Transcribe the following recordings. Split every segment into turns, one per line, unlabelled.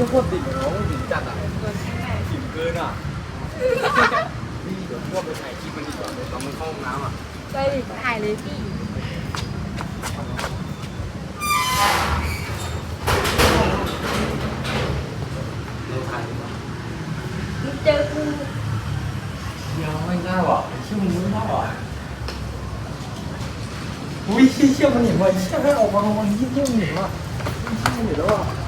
ที่โคตรดิ่งน้องดิ่งจัดอะดิ่งเกินอะนี่เดี๋ยวพวกไปถ่ายคลิปมันดีกว่าเลยตอนมันเข้าห้องน้ำอะ
ไปถ่ายเลยพี่
เราถ่ายดีกว่า
มึงเจอกู
เดี๋ยวไม่น่าหรอกชื่อมันไม่น่าหรอกอุ้ยเชี่ยเชี่ยมันเห็นว่าเชี่ยให้ออกมาวันนี้เชี่ยมันเห็นว่าเชี่ยเห็นแล้วอะ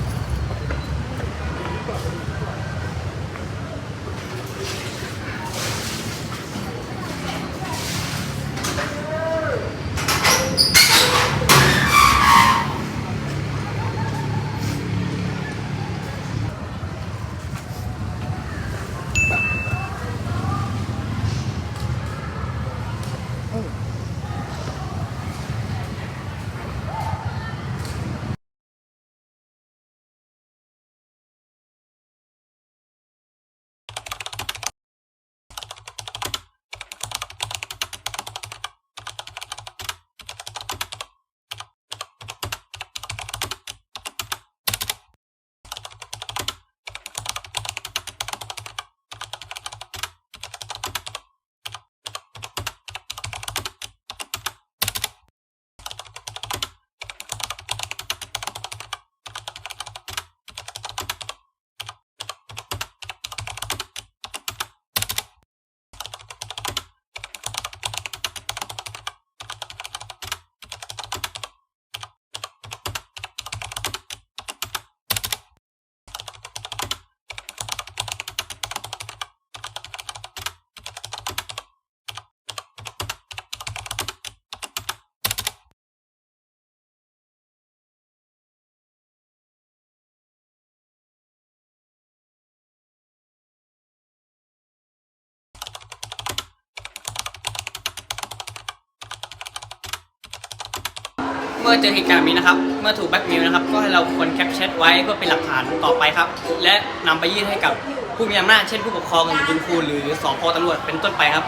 เมื่อเจอเหตุการณ์แบบนี้นะครับ เมื่อถูกแบ็กเมลนะครับ ก็ให้เราควรแคปแชทไว้เพื่อเป็นหลักฐานต่อไปครับ และนำไปยื่นให้กับผู้มีอำนาจเช่นผู้ปกครองหรือคุณครูหรือสพตำรวจเป็นต้นไปครับ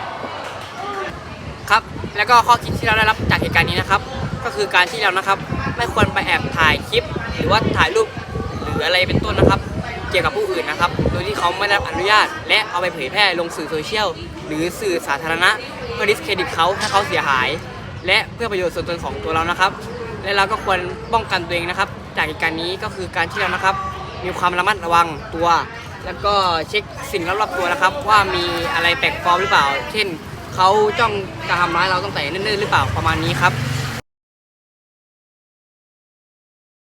ครับ แล้วก็ข้อคิดที่เราได้รับจากเหตุการณ์นี้นะครับ ก็คือการที่เรานะครับ ไม่ควรไปแอบถ่ายคลิป หรือว่าถ่ายรูปหรืออะไรเป็นต้นนะครับ เกี่ยวกับผู้อื่นนะครับ โดยที่เขาไม่ได้รับอนุญาต และเอาไปเผยแพร่ลงสื่อโซเชียลหรือสื่อสาธารณะเพื่อดิสเครดิตเขาให้เขาเสียหาย และเพื่อประโยชน์ส่วนตนของตัวเรานะครับ และเราก็ควรป้องกันตัวเองนะครับ จากเหตุการณ์นี้ก็คือการที่เรานะครับ มีความระมัดระวังตัว แล้วก็เช็คสิ่งรอบๆตัวนะครับ ว่ามีอะไรแปลกปลอมหรือเปล่า เช่นเขาจ้องจะทำร้ายเราตั้งแต่เนิ่นๆหรือเปล่าประมาณนี้ครับ